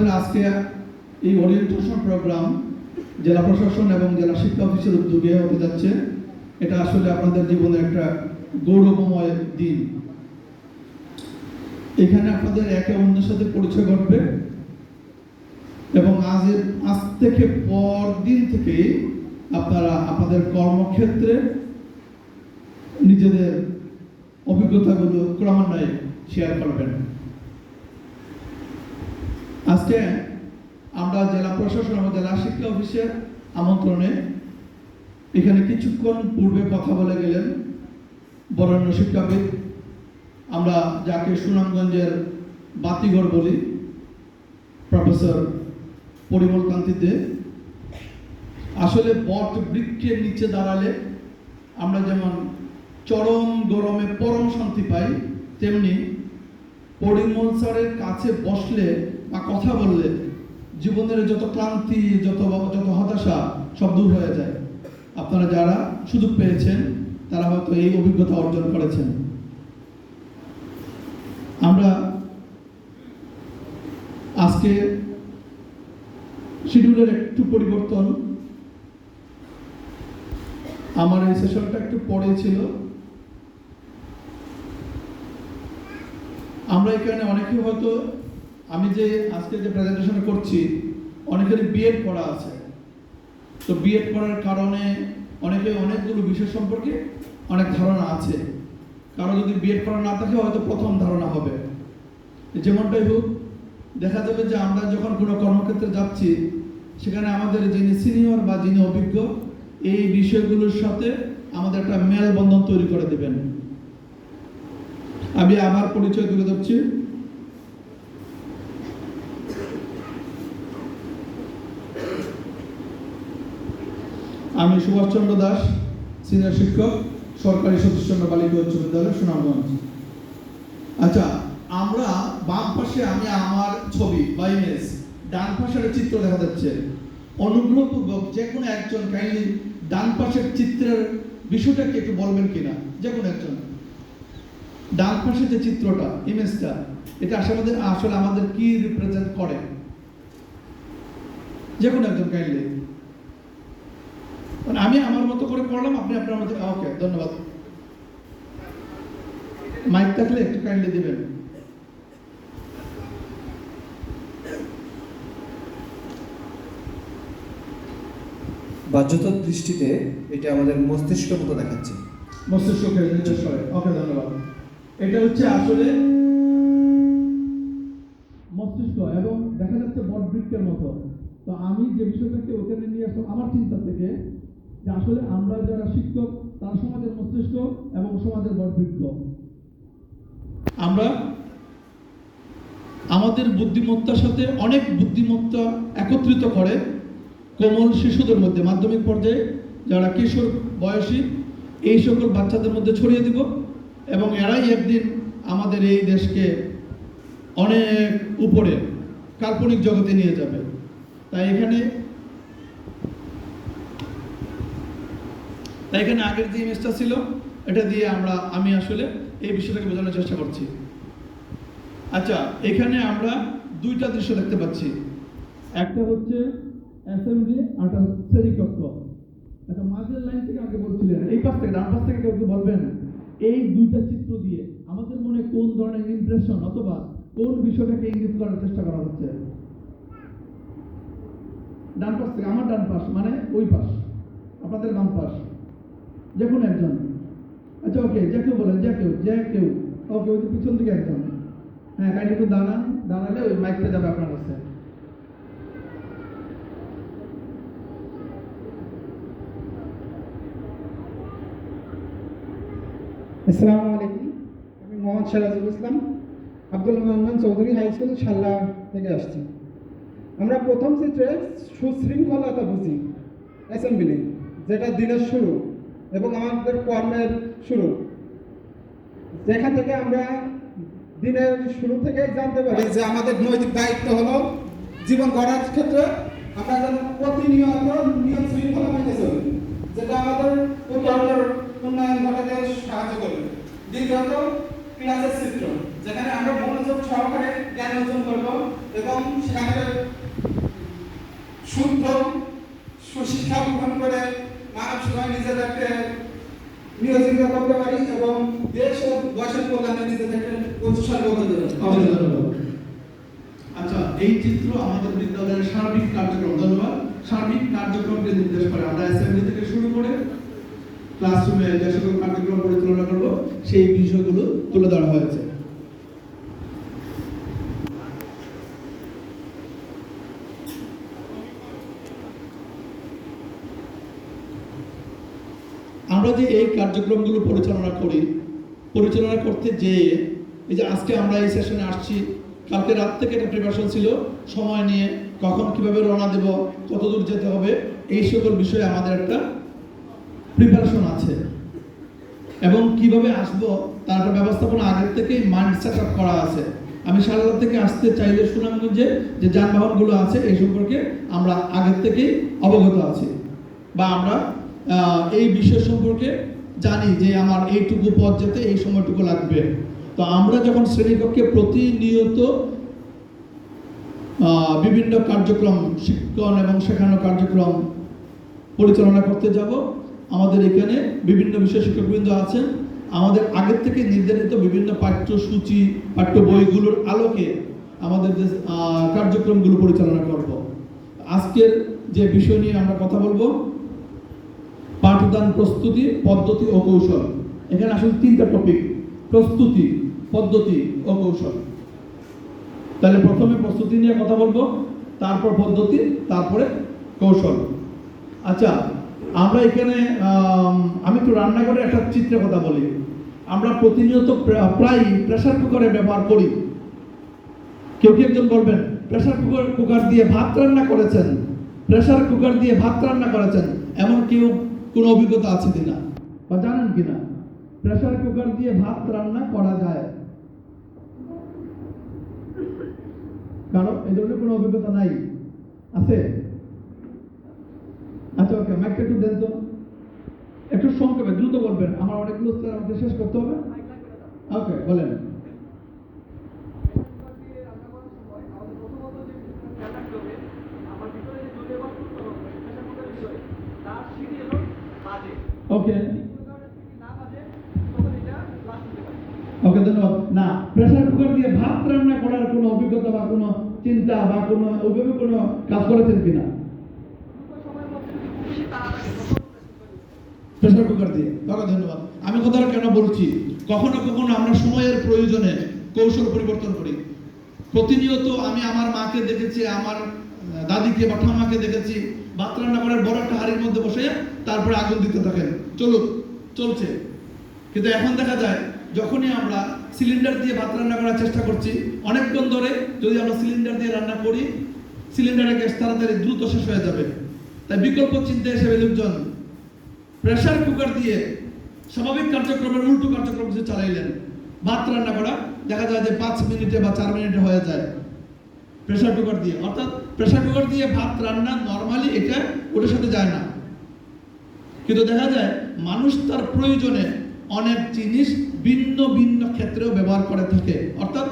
আপনাদের আজকে এই ওরিয়েন্টেশন প্রোগ্রাম জেলা প্রশাসন এবং জেলা শিক্ষা অফিসের উদ্যোগে হতে যাচ্ছে। এটা আসলে আপনাদের জীবনে একটা গৌরবময় দিন। এখানে আপনাদের একে অন্যের সাথে পরিচয় ঘটবে এবং আজ আজ থেকে পর দিন থেকে আপনারা আপনাদের কর্মক্ষেত্রে নিজেদের অভিজ্ঞতাগুলো ক্রমান্বয়ে শেয়ার করবেন। আজকে আমরা জেলা প্রশাসন এবং জেলা শিক্ষা অফিসের আমন্ত্রণে এখানে কিছুক্ষণ পূর্বে কথা বলে গেলেন বরেণ্য শিক্ষাবিদ। আমরা যাকে সুনামগঞ্জের বাতিঘর বলি, প্রফেসর পরিমল কান্তি দে। আসলে বট বৃক্ষের নিচে দাঁড়ালে আমরা যেমন চরম গরমে পরম শান্তি পাই, তেমনি পরিমল স্যারের কাছে বসলে বা কথা বললে জীবনের যত ক্লান্তি, যত যত হতাশা, সব দূর হয়ে যায়। আপনারা যারা সুযোগ পেয়েছেন, তারা হয়তো এই অভিজ্ঞতা অর্জন করেছেন। আমরা আজকে শিডিউলের একটু পরিবর্তন। আমার এই সেশনটা একটু পরে ছিল। আমরা এখানে অনেকে হয়তো আমি যে আজকে যে প্রেজেন্টেশন করছি, অনেকেরই বিএড পড়া আছে। তো বিএড করার কারণে অনেকে অনেকগুলো বিষয় সম্পর্কে অনেক ধারণা আছে। কারও যদি বিএড করা না থাকে, হয়তো প্রথম ধারণা হবে। যেমনটাই হোক দেখা যাবে যে আমরা যখন কোনো কর্মক্ষেত্রে যাচ্ছি, সেখানে আমাদের যিনি সিনিয়র বা যিনি অভিজ্ঞ, এই বিষয়গুলোর সাথে আমাদের একটা মেলবন্ধন তৈরি করে দেবেন। আমি আমার পরিচয় তুলে ধরছি। আমি সুভাষচন্দ্র দাস সিনিয়র শিক্ষক, সরকারি সতীশচন্দ্র বালিকা উচ্চ বিদ্যালয় সুনামগঞ্জ। আচ্ছা আমরা বাম পাশে আমি আমার ছবি বা ইমেজ ডান পাশে একটা চিত্র দেখা যাচ্ছে। অনুগ্রহপূর্বক যে কোনো একজন কাইন্ডলি ডান পাশের চিত্রের বিষয়টাকে একটু বলবেন কিনা? যে কোনো একজন। ডান পাশে যে চিত্রটা ইমেজটা এটা আসলে আসলে আমাদের কি রিপ্রেজেন্ট করে? যে কোনো একজন কাইন্ডলি মানে আমি আমার মতো করে পড়লাম আপনি আপনার মতো ওকে ধন্যবাদ। মাইক থাকলে একটু কাইন্ডলি দিবেন। বাহ্যতার দৃষ্টিতে এটা আমাদের মস্তিষ্কের মতো দেখাচ্ছে। মস্তিষ্ককে করে। ওকে ধন্যবাদ। এটা হচ্ছে আসলে মস্তিষ্ক এবং দেখা যাচ্ছে বট বৃক্ষের মতো। তো আমি যে বিষয়টাকে ওখানে নিয়ে আসলাম আমার চিন্তা থেকে আসলে আমরা যারা শিক্ষক, তারা সমাজের মস্তিষ্ক এবং সমাজের বট আমরা আমাদের বুদ্ধিমত্তার সাথে অনেক বুদ্ধিমত্তা একত্রিত করে কোমল শিশুদের মধ্যে, মাধ্যমিক পর্যায়ে যারা কিশোর বয়সী, এই সকল বাচ্চাদের মধ্যে ছড়িয়ে দিব এবং এরাই একদিন আমাদের এই দেশকে অনেক উপরে কাল্পনিক জগতে নিয়ে যাবে। তাই এখানে তাই এখানে আগের যে ইমেজটা ছিল, এটা দিয়ে আমরা, আমি আসলে এই বিষয়টাকে বোঝানোর চেষ্টা করছি। আচ্ছা এখানে আমরা দুইটা দৃশ্য দেখতে পাচ্ছি। একটা হচ্ছে অ্যাসেম্বলি আর একটা হচ্ছে শ্রেণীকক্ষ আচ্ছা মাঝের লাইন থেকে আগে বলছিলেন, এই পাশ থেকে, ডান পাশ থেকে কেউ বলবেন? এই দুইটা চিত্র দিয়ে আমাদের মনে কোন ধরনের ইমপ্রেশন অথবা কোন বিষয়টাকে ইঙ্গিত করার চেষ্টা করা হচ্ছে? ডান পাশ থেকে, আমার ডান পাশ মানে ওই পাশ, আপনাদের বাম পাশ। যে কোনো একজন। আচ্ছা ওকে যে কেউ বলেন, যে কেউ যে কেউ। ওকে ওই পিছন দিকে একজন। হ্যাঁ কাইন্ডলি একটু দাঁড়ান, দাঁড়ালে ওই মাইকটা যাবে আপনার কাছে। আসসালামু আলাইকুম। আমি মোহাম্মদ সিরাজুল ইসলাম, আব্দুল রহমান চৌধুরী হাই স্কুল সাল্লা থেকে আসছি। আমরা প্রথম চিত্রে সুশৃঙ্খলতা বুঝি। অ্যাসেম্বলি যেটা দিনের শুরু। এবং আমাদের কর্মের শুরু। যেখান থেকে আমরা দিনের শুরু থেকেই জানতে পারি যে আমাদের নৈতিক দায়িত্ব হলো জীবন গড়ার ক্ষেত্রে আমরা যেন প্রতিনিয়ত নিয়ম শৃঙ্খলা মেনে চলি, যেটা আমাদের উন্নয়নের উন্নয়ন ঘটাতে সাহায্য করবে দ্বিতীয়ত, ক্লাসের চিত্র, যেখানে আমরা মনোযোগ সহকারে জ্ঞান অর্জন করব এবং সেখানে শুদ্ধ সুশিক্ষা গ্রহণ করে মানব সেবায় নিজেদেরকে নিয়োজিত করতে পারি এবং দেশ ও দেশের কল্যাণে নিজেদেরকে উৎসর্গ করতে পারি। আচ্ছা এই চিত্র আমাদের বিদ্যালয়ের সার্বিক কার্যক্রম ধন্যবাদ। সার্বিক কার্যক্রমকে নির্দেশ করে আমরা অ্যাসেম্বলি থেকে শুরু করে ক্লাসরুমে যে সকল কার্যক্রম পরিচালনা করব সেই বিষয়গুলো তুলে ধরা হয়েছে। আমরা যে এই কার্যক্রমগুলো পরিচালনা করি, পরিচালনা করতে যে এই যে আজকে আমরা এই সেশনে আসছি, কালকে রাত থেকে একটা প্রিপারেশন ছিল, সময় নিয়ে কখন কীভাবে রওনা দেব, কত দূর যেতে হবে, এই সকল বিষয়ে আমাদের একটা প্রিপারেশন আছে। এবং কীভাবে আসব, তার একটা ব্যবস্থাপনা আগের থেকেই মাইন্ড সেট আপ করা আছে। আমি সারদা থেকে আসতে চাইলে সুনামগঞ্জে যে যানবাহনগুলো আছে, এই সম্পর্কে আমরা আগের থেকেই অবগত আছি। বা আমরা এই বিষয় সম্পর্কে জানি যে আমার এইটুকু পথ যেতে এই সময়টুকু লাগবে। তো আমরা যখন শ্রেণীকক্ষে প্রতিনিয়ত বিভিন্ন কার্যক্রম, শিক্ষণ এবং শেখানো কার্যক্রম পরিচালনা করতে যাব, আমাদের এখানে বিভিন্ন বিষয় শিক্ষকবৃন্দ আছেন। আমাদের আগের থেকে নির্ধারিত বিভিন্ন পাঠ্যসূচি পাঠ্য বইগুলোর আলোকে আমাদের যে কার্যক্রমগুলো পরিচালনা করব। আজকের যে বিষয় নিয়ে আমরা কথা বলব পাঠদান প্রস্তুতি, পদ্ধতি ও কৌশল। এখানে আসলে তিনটা টপিক প্রস্তুতি, পদ্ধতি ও কৌশল। তাহলে প্রথমে প্রস্তুতি নিয়ে কথা বলব, তারপর পদ্ধতি, তারপরে কৌশল। আচ্ছা আমরা এখানে, আমি একটু রান্নাঘরে একটা চিত্রের কথা বলি। আমরা প্রতিনিয়ত প্রা- প্রায় প্রেসার কুকারে ব্যবহার করি। কেউ কি একজন বলবেন প্রেশার কুকার কুকার দিয়ে ভাত রান্না করেছেন প্রেশার কুকার দিয়ে ভাত রান্না করেছেন। এমন কেউ কোনো অভিজ্ঞতা আছে কিনা? বা জানেন কিনা? প্রেসার কুকার দিয়ে ভাত রান্না করা যায়। কারণ এই ধরনের কোনো অভিজ্ঞতা নাই। আছে? আচ্ছা ওকে মাইকটা একটু দেন তো। একটু সংক্ষেপে দ্রুত বলবেন। আমার অনেকগুলো স্যার আমাকে শেষ করতে হবে। ওকে বলেন। ওকে ওকে ধন্যবাদ। না প্রেসার কুকার দিয়ে ভাত রান্না করার কোনো অভিজ্ঞতা বা কোনো চিন্তা বা কোনো ওইভাবে কোনো কাজ করেছেন কিনা? প্রেসার কুকার দিয়ে। তাকে ধন্যবাদ। আমি কথাটা কেন বলছি? কখনো কখনো আমরা সময়ের প্রয়োজনে কৌশল পরিবর্তন করি। প্রতিনিয়ত আমি আমার মাকে দেখেছি আমার দাদিকে বা ঠাম্মাকে দেখেছি ভাত রান্না করার বড় একটা হাড়ির মধ্যে বসে তারপরে আগুন দিতে থাকেন। চলুক চলছে। কিন্তু এখন দেখা যায়, যখনই আমরা সিলিন্ডার দিয়ে ভাত রান্না করার চেষ্টা করছি, অনেকক্ষণ ধরে যদি আমরা সিলিন্ডার দিয়ে রান্না করি সিলিন্ডারের গ্যাস তাড়াতাড়ি দ্রুত শেষ হয়ে যাবে। তাই বিকল্প চিন্তা হিসেবে লোকজন প্রেসার কুকার দিয়ে স্বাভাবিক কার্যক্রমের উল্টো কার্যক্রম কিছু চালাইলেন। ভাত রান্না করা, দেখা যায় যে পাঁচ মিনিটে বা চার মিনিটে হয়ে যায় প্রেশার কুকার দিয়ে। অর্থাৎ প্রেসার কুকার দিয়ে ভাত রান্না নর্মালি এটা ওটার সাথে যায় না। কিন্তু দেখা যায় মানুষ তার প্রয়োজনে অনেক জিনিস ভিন্ন ভিন্ন ক্ষেত্রেও ব্যবহার করে থাকে। অর্থাৎ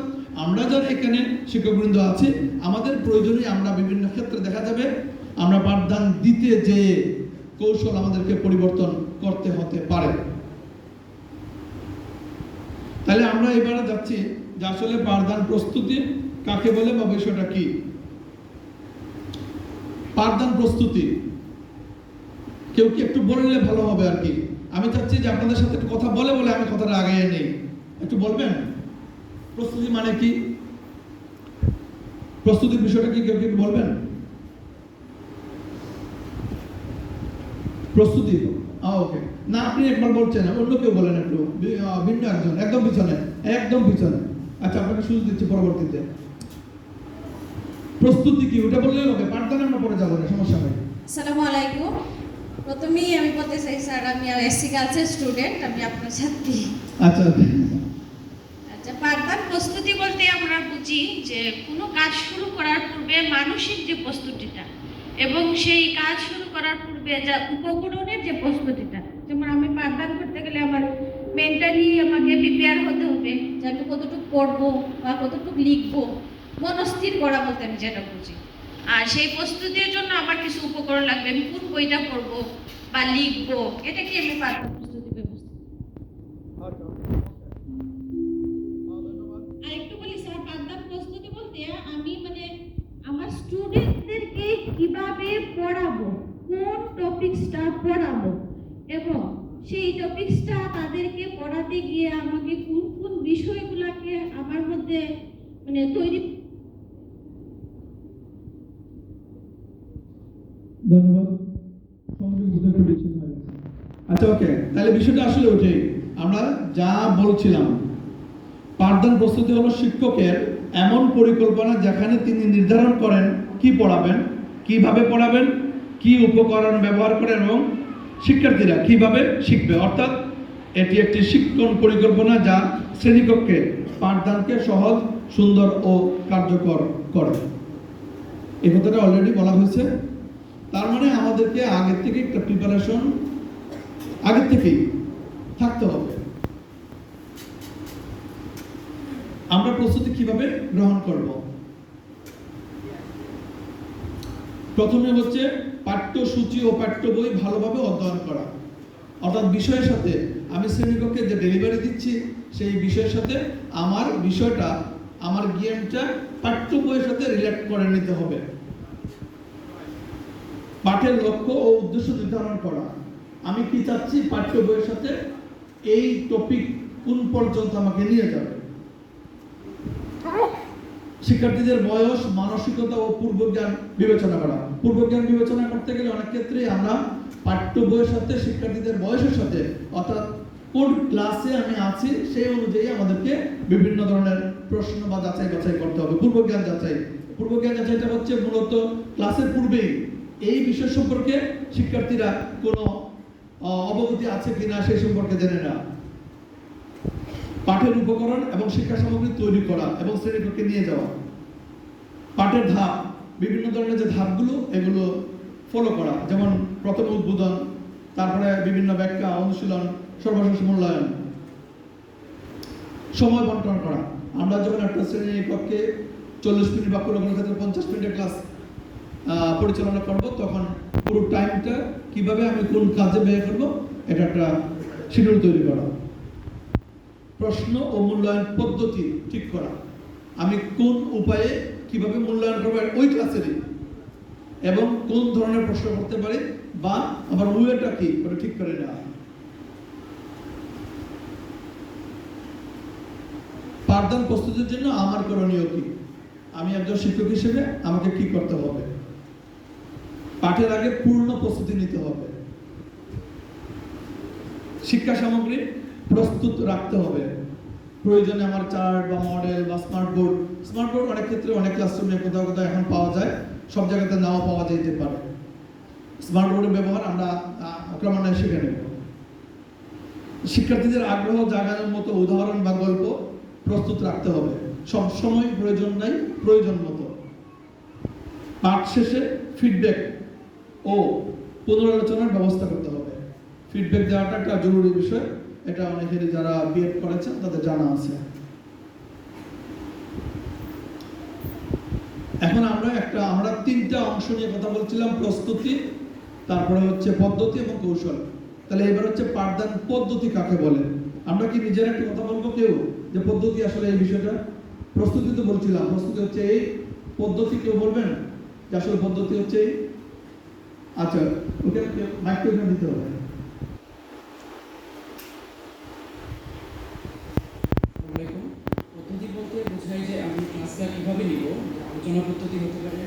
আমরা যারা এখানে শিক্ষকবৃন্দ আছি, আমাদের প্রয়োজনে আমরা বিভিন্ন ক্ষেত্রে দেখা যাবে আমরা পাঠদান দিতে যে কৌশল আমাদেরকে পরিবর্তন করতে হতে পারে। তাহলে আমরা এবারে যাচ্ছি যে আসলে পাঠদান প্রস্তুতি কাকে বলে বা বিষয়টা কি? পাঠদান প্রস্তুতি কেউ কি একটু বললে ভালো হবে আর কি? আমি চাচ্ছি যে আপনাদের সাথে একটু কথা বলে বলে আমি কথাটা আগে নেই। একটু বলবেন? প্রস্তুতি মানে কি? প্রস্তুতির বিষয়টা কি কেউ কি একটু বলবেন? প্রস্তুতি? ওকে না, আপনি একবার বলছেন অন্য কেউ বলেন একটু। ভিন্ন একজন, একদম পিছনে একদম পিছনে। আচ্ছা আপনাকে সুযোগ দিচ্ছি পরবর্তীতে। প্রস্তুতি কি? ওটা বললেই হবে, পাঠদানে আমরা পরে যাব না সমস্যা নেই। আসসালামু আলাইকুম। প্রথমেই আমি বলতে চাই স্যার আমি আর এসসি কালচার স্টুডেন্ট আমি আপনার ছাত্রী আচ্ছা আচ্ছা। পাঠদান প্রস্তুতি বলতে আমরা বুঝি যে কোনো কাজ শুরু করার পূর্বে মানসিক যে প্রস্তুতিটা এবং সেই কাজ শুরু করার পূর্বে যা উপকরণের যে প্রস্তুতিটা যেমন আমি পাঠদান করতে গেলে আমার মেন্টালি আমাকে প্রিপেয়ার হতে হবে যে আমি কতটুকু পড়ব বা কতটুকু লিখব। মনস্থির করা বলতে আমি যেটা বুঝি। আর সেই প্রস্তুতির জন্য আমার কিছু উপকরণ লাগবে। আমি কোন বইটা পড়ব বা লিখব, এটা কি আমি পারব? প্রস্তুতি ব্যবস্থা। আর একটু বলি, স্যার পাঠদান প্রস্তুতি বলতে আমি মানে আমার স্টুডেন্টদেরকে কীভাবে পড়াবো, কোন টপিকসটা পড়াবো এবং সেই টপিকসটা তাদেরকে পড়াতে গিয়ে আমাকে কোন কোন বিষয়গুলোকে আমার মধ্যে মানে তৈরি ধন্যবাদ সংযোগ বুঝতে বিচ্ছিন্ন হয়ে গেছে আচ্ছা ওকে তাহলে বিষয়টা আসলে ওঠেই আমরা যা বলছিলাম, পাঠদান প্রস্তুতি হলো শিক্ষকের এমন পরিকল্পনা যেখানে তিনি নির্ধারণ করেন কি পড়াবেন, কীভাবে পড়াবেন, কি উপকরণ ব্যবহার করেন এবং শিক্ষার্থীরা কীভাবে শিখবে। অর্থাৎ এটি একটি শিক্ষণ পরিকল্পনা যা শ্রেণীকক্ষে পাঠদানকে সহজ, সুন্দর ও কার্যকর করে। এই কথাটা অলরেডি বলা হয়েছে। তার মানে আমাদেরকে আগের থেকে একটা প্রিপারেশন আগের থেকেই থাকতে হবে। আমরা প্রস্তুতি কীভাবে গ্রহণ করব? প্রথমে হচ্ছে পাঠ্যসূচি ও পাঠ্য বই ভালোভাবে অধ্যয়ন করা। অর্থাৎ বিষয়ের সাথে আমি শ্রেণীকক্ষে যে ডেলিভারি দিচ্ছি, সেই বিষয়ের সাথে আমার বিষয়টা, আমার জ্ঞানটা পাঠ্য বইয়ের সাথে রিলেট করে নিতে হবে। পাঠের লক্ষ্য ও উদ্দেশ্য নির্ধারণ করা। আমি কি চাচ্ছি পাঠ্য বইয়ের সাথে এই টপিক কোন পর্যন্ত আমাকে নিয়ে যাবে? শিক্ষার্থীদের বয়স, মানসিকতা ও পূর্বজ্ঞান বিবেচনা করা। পূর্বজ্ঞান বিবেচনা করতে গেলে অনেক ক্ষেত্রেই আমরা পাঠ্য বইয়ের সাথে শিক্ষার্থীদের বয়সের সাথে, অর্থাৎ কোন ক্লাসে আমি আছি সেই অনুযায়ী আমাদেরকে বিভিন্ন ধরনের প্রশ্ন বা যাচাই বাছাই করতে হবে। পূর্বজ্ঞান যাচাই। পূর্বজ্ঞান যাচাইটা হচ্ছে মূলত ক্লাসের পূর্বেই। এই বিষয় সম্পর্কে শিক্ষার্থীরা কোনো অবগতি আছে কিনা সেই সম্পর্কে জেনে না। পাঠের উপকরণ এবং শিক্ষা সামগ্রী তৈরি করা এবং শ্রেণীকক্ষে নিয়ে যাওয়া। পাঠের ধাপ, বিভিন্ন ধরনের যে ধাপগুলো, এগুলো ফলো করা। যেমন প্রথম উদ্বোধন, তারপরে বিভিন্ন ব্যাখ্যা, অনুশীলন, সর্বশেষ মূল্যায়ন। সময় বন্টন করা। আমরা যখন একটা শ্রেণি কক্ষে চল্লিশ মিনিট বা কোনো কোনো ক্ষেত্রে পঞ্চাশ মিনিটের ক্লাস পরিচালনা করব, তখন পুরো টাইমটা কীভাবে আমি কোন কাজে ব্যয় করব, এটা একটা শিডিউল তৈরি করা। প্রশ্ন ও মূল্যায়ন পদ্ধতি ঠিক করা। আমি কোন উপায়ে কীভাবে মূল্যায়ন করব ওই ক্লাসেরই এবং কোন ধরনের প্রশ্ন করতে পারি, বা আমার ওয়েটা কি, ওটা ঠিক করে নেওয়া। পাঠদান প্রস্তুতির জন্য আমার করণীয় কি? আমি একজন শিক্ষক হিসেবে আমাকে কি করতে হবে? পাঠের আগে পূর্ণ প্রস্তুতি নিতে হবে। শিক্ষা সামগ্রী প্রস্তুত রাখতে হবে। প্রয়োজনে আমার চার্ট বা মডেল বা স্মার্ট বোর্ড স্মার্ট বোর্ড অনেক ক্ষেত্রে অনেক ক্লাসরুমে কোথাও কোথাও এখন পাওয়া যায়, সব জায়গাতে নাও পাওয়া যেতে পারে। স্মার্ট বোর্ডের ব্যবহার আমরা ক্রমান্বয়ে শিখে নেব। শিক্ষার্থীদের আগ্রহ জাগানোর মতো উদাহরণ বা গল্প প্রস্তুত রাখতে হবে। সব সময় প্রয়োজন নাই, প্রয়োজন মতো। পাঠ শেষে ফিডব্যাক ও পুনরালোচনার ব্যবস্থা করতে হবে। ফিডব্যাক দেওয়াটা একটা জরুরি বিষয়। এটা অনেকেরই যারা বিএড করেছেন, তাদের জানা আছে। এখন আমরা একটা, আমরা তিনটা অংশ নিয়ে কথা বলছিলাম, প্রস্তুতি, তারপরে হচ্ছে পদ্ধতি এবং কৌশল। তাহলে এবার হচ্ছে পাঠদান পদ্ধতি কাকে বলে? আমরা কি নিজের একটা কথা বলব কেউ? যে পদ্ধতি আসলে এই বিষয়টা? প্রস্তুতি তো বলছিলাম, প্রস্তুতি হচ্ছে এই পদ্ধতি কেউ বলবেন? যে আসলে পদ্ধতি হচ্ছে এই? আচ্ছা ওকে মাইক ওখানে দিতে হবে। পদ্ধতি বলতে বোঝায় যে আমি ক্লাসটা কীভাবে নিব আলোচনা পদ্ধতি হতে পারে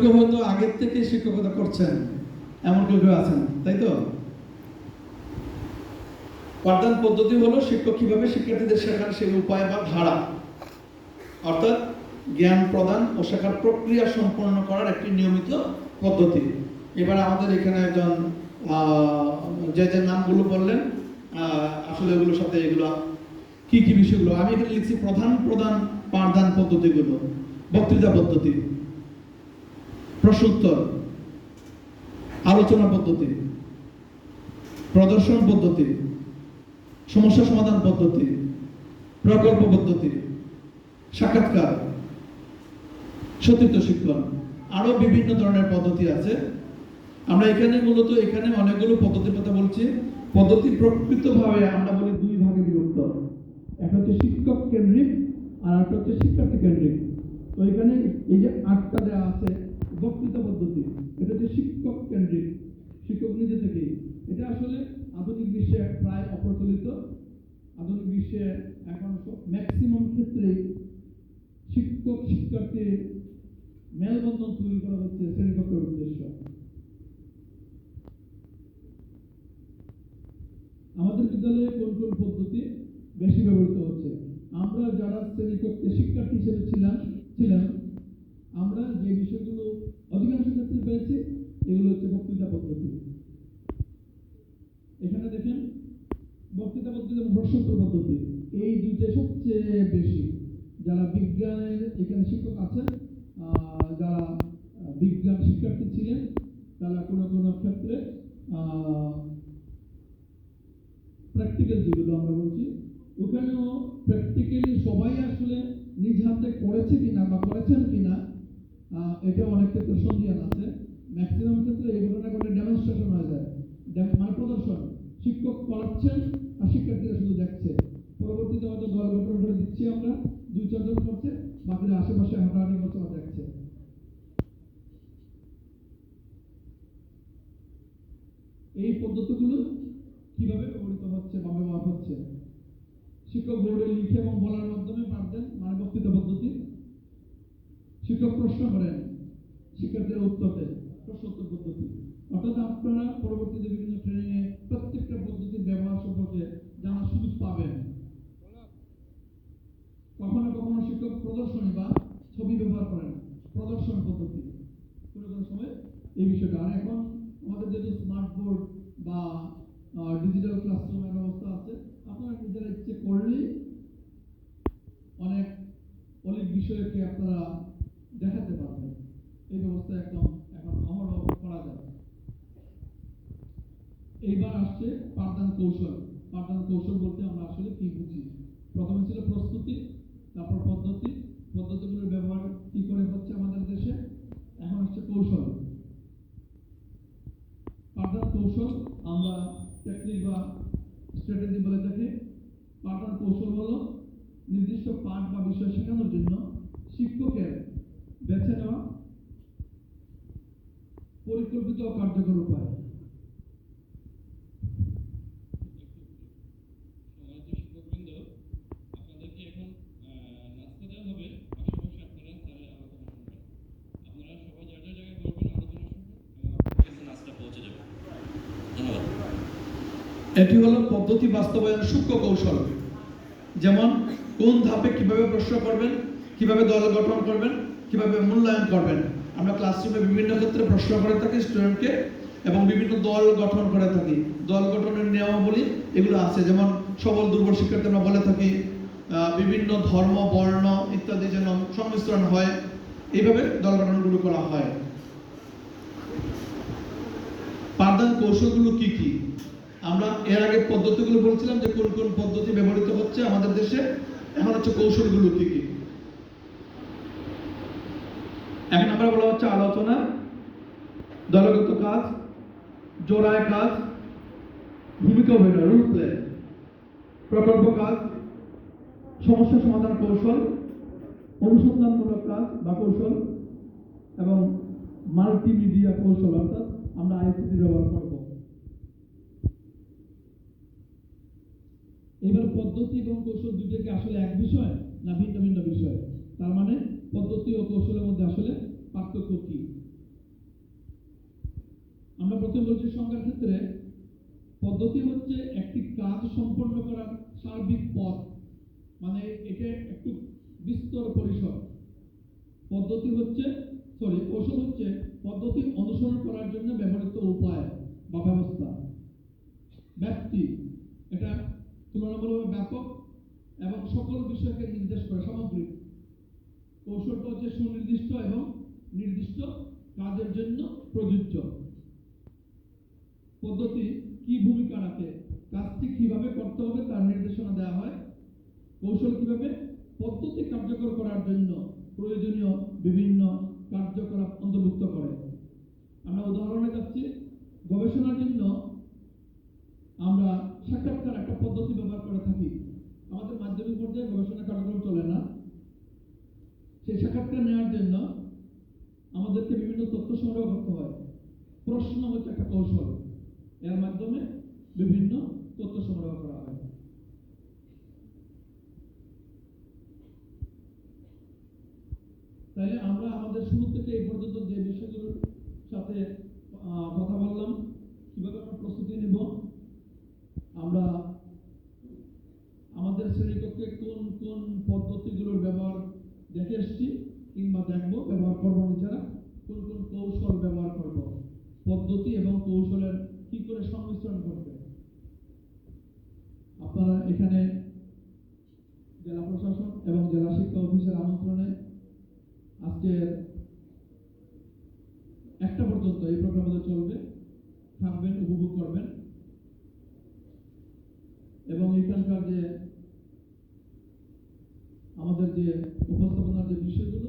কেউ হয়তো আগের থেকে শিক্ষকতা করছেন। এমন কেউ কেউ আছেন, তাই তো? পাঠদান পদ্ধতি হলো শিক্ষক কীভাবে শিক্ষার্থীদের শেখার সেই উপায় বা ধারা, অর্থাৎ জ্ঞান প্রদান ও শেখার প্রক্রিয়া সম্পন্ন করার একটি নিয়মিত পদ্ধতি। এবার আমাদের এখানে একজন যে যে নামগুলো বললেন আসলে এগুলোর সাথে এগুলো কি কি বিষয়গুলো? আমি এখানে লিখছি প্রধান প্রধান পাঠদান পদ্ধতিগুলো, বক্তৃতা পদ্ধতি। প্রশ্নোত্তর আলোচনা পদ্ধতি, প্রদর্শন পদ্ধতি, সমস্যা সমাধান পদ্ধতি, প্রকল্প পদ্ধতি, সাক্ষাৎকার, সতীর্থ শিক্ষণ আরও বিভিন্ন ধরনের পদ্ধতি আছে। আমরা এখানে মূলত এখানে অনেকগুলো পদ্ধতির কথা বলছি। পদ্ধতি প্রকৃতভাবে আমরা বলি দুই ভাগে বিভক্ত। একটা হচ্ছে শিক্ষক কেন্দ্রিক আর একটা হচ্ছে শিক্ষার্থী কেন্দ্রিক। তো এখানে এই যে আটটা দেওয়া আছে বক্তৃতা পদ্ধতি, এটা হচ্ছে শিক্ষক কেন্দ্রিক। শিক্ষক নিজে থেকে। এটা আসলে আধুনিক বিশ্বে প্রায় অপ্রচলিত। আধুনিক বিশ্বে এখন ম্যাক্সিমাম ক্ষেত্রে শিক্ষক শিক্ষার্থী মেলবন্ধন তৈরি করা হচ্ছে শ্রেণীকক্ষের উদ্দেশ্য। আমাদের বিদ্যালয়ে কোন কোন পদ্ধতি বেশি ব্যবহৃত হচ্ছে? আমরা যারা শ্রেণীকক্ষে শিক্ষার্থী হিসেবে ছিলাম ছিলাম আমরা যে বিষয়গুলো অধিকাংশ ক্ষেত্রে পেয়েছি, এগুলো হচ্ছে বক্তৃতা পদ্ধতি। এখানে দেখেন, বক্তৃতা পদ্ধতি এবং প্রশ্নোত্তর পদ্ধতি, এই দুইটা সবচেয়ে বেশি। যারা বিজ্ঞানের এখানে শিক্ষক আছেন যারা বিজ্ঞান শিক্ষার্থী ছিলেন, তারা কোনো কোনো ক্ষেত্রে প্র্যাকটিক্যাল যেগুলো আমরা বলছি, ওখানেও প্র্যাকটিক্যালি সবাই আসলে নিজ হাতে করেছে কিনা বা করেছেন কিনা এটা অনেক ক্ষেত্রে সন্ধিয়ান আছে। ম্যাক্সিমাম ক্ষেত্রে এই ঘটনা ঘটে ডেমনস্ট্রেশন হয়ে যায়। মানে প্রদর্শন। শিক্ষক করাচ্ছেন আর শিক্ষার্থীরা শুধু দেখছে। পরবর্তীতে হয়তো দল গঠন করে দিচ্ছি আমরা। দুই, চারজন করছে, বাকিরা আশেপাশে হাঁটাহাঁটি করছে বা দেখছে। এই পদ্ধতিগুলো কীভাবে ব্যবহৃত হচ্ছে বা ব্যবহার হচ্ছে? শিক্ষক বোর্ডে লিখে এবং বলার মাধ্যমে পাঠ দেন মানে বক্তৃতা পদ্ধতি। শিক্ষক প্রশ্ন করেন, শিক্ষার্থীরা উত্তর প্রশ্নোত্তর পদ্ধতি। অর্থাৎ আপনারা পরবর্তীতে বিভিন্ন ট্রেনিং এ প্রত্যেকটা পদ্ধতির ব্যবহার সম্পর্কে জানার সুযোগ পাবেন। কখনো কখনো শিক্ষক প্রদর্শনী বা ছবি ব্যবহার করেন, প্রদর্শন পদ্ধতি। কোনো কোনো সময় এই বিষয়টা। আর এখন আমাদের যেহেতু স্মার্ট বোর্ড বা ডিজিটাল ক্লাসরুমের ব্যবস্থা আছে, আপনারা নিজেরা ইচ্ছে করলেই অনেক অনেক বিষয়কে আপনারা দেখাতে পারবেন এই ব্যবস্থা একদম এখন অহরহ করা যায় এইবার আসছে পাঠদান কৌশল। পাঠদান কৌশল বলতে আমরা আসলে কি বুঝি? প্রথমে ছিল প্রস্তুতি, তারপর পদ্ধতি। পদ্ধতিগুলোর ব্যবহার কি করে হচ্ছে আমাদের দেশে? এখন হচ্ছে কৌশল। পাঠদান কৌশল আমরা টেকনিক বা স্ট্র্যাটেজি বলে থাকি। পাঠদান কৌশল হলো নির্দিষ্ট পাঠ বা বিষয় শেখানোর জন্য শিক্ষকের বেছে নেওয়া পরিকল্পিত ও কার্যকর উপায়। এটি হলো পদ্ধতি বাস্তবায়ন সূক্ষ্ম কৌশল। যেমন কোন ধাপে কীভাবে প্রশ্ন করবেন কীভাবে দল গঠন করবেন কীভাবে মূল্যায়ন করবেন? আমরা ক্লাসরুমে বিভিন্ন ক্ষেত্রে প্রশ্ন করে থাকি স্টুডেন্টকে এবং বিভিন্ন দল গঠন করে থাকি। দল গঠনের নিয়মাবলী এগুলো আছে। যেমন সবল, দুর্বল শিক্ষার্থী আমরা বলে থাকি বিভিন্ন ধর্ম, বর্ণ ইত্যাদি যেন সংমিশ্রণ হয়, এইভাবে দল গঠনগুলো করা হয়। পাঠদান কৌশলগুলো কি কি? আমরা এর আগে পদ্ধতিগুলো বলছিলাম যে কোন কোন পদ্ধতি ব্যবহৃত হচ্ছে আমাদের দেশে। এখন হচ্ছে কৌশলগুলো কি কি? এক নম্বরে বলা হচ্ছে আলোচনা, দলগত কাজ, জোড়ায় কাজ, ভূমিকা অভিনয় রোল প্লে প্রকল্প কাজ, সমস্যা সমাধান কৌশল, অনুসন্ধানমূলক কাজ বা কৌশল এবং মাল্টিমিডিয়া কৌশল অর্থাৎ আমরা আইসিটি ব্যবহার করব। এবার পদ্ধতি এবং কৌশল দুটোকে আসলে এক বিষয় না ভিন্ন ভিন্ন বিষয়? তার মানে পদ্ধতি ও কৌশলের মধ্যে আসলে পার্থক্য কি? আমরা প্রথমে বলছি সংজ্ঞার ক্ষেত্রে পদ্ধতি হচ্ছে একটি কাজ সম্পন্ন করার সার্বিক পথ। মানে এটা একটু বিস্তর পরিসর। পদ্ধতি হচ্ছে সরি কৌশল হচ্ছে পদ্ধতি অনুসরণ করার জন্য ব্যবহৃত উপায় বা ব্যবস্থা। ব্যক্তি, এটা তুলনামূলকভাবে ব্যাপক এবং সকল বিষয়কে নির্দেশ করে, সামগ্রিক। কৌশলটা হচ্ছে সুনির্দিষ্ট এবং নির্দিষ্ট কাজের জন্য প্রযোজ্য। পদ্ধতি কি ভূমিকা রাখে? কাজটি কীভাবে করতে হবে তার নির্দেশনা দেওয়া হয়। কৌশল কীভাবে পদ্ধতি কার্যকর করার জন্য প্রয়োজনীয় বিভিন্ন কার্যকলাপ অন্তর্ভুক্ত করে? আমরা উদাহরণে যাচ্ছি, গবেষণার জন্য আমরা সাক্ষাৎকার একটা পদ্ধতি ব্যবহার করে থাকি। আমাদের মাধ্যমিক পর্যায়ে গবেষণা কার্যক্রম চলে না। সেই সাক্ষাৎকার নেওয়ার জন্য আমাদেরকে বিভিন্ন তথ্য সংগ্রহ করতে হয়। প্রশ্ন হচ্ছে একটা কৌশল। এর মাধ্যমে বিভিন্ন তথ্য সংগ্রহ করা হয়। তাইলে আমরা আমাদের শুরু থেকে এই পর্যন্ত যে বিষয়গুলোর সাথে কথা বললাম, কীভাবে আমরা প্রস্তুতি নিব, আমরা আমাদের শ্রেণীকক্ষে কোন কোন পদ্ধতিগুলোর ব্যবহার দেখে এসছি, কিংবা দেখব, ব্যবহার করব নিজেরা, কোন কোন কৌশল ব্যবহার করব, পদ্ধতি এবং কৌশলের কি করে সংমিশ্রণ করবে। আপনারা এখানে জেলা প্রশাসন এবং জেলা শিক্ষা অফিসের আমন্ত্রণে আজকের একটা পর্যন্ত এই প্রোগ্রাম চলবে। থাকবেন উপভোগ করবেন। এবং এখানকার যে আমাদের যে উপস্থাপনার যে বিষয়গুলো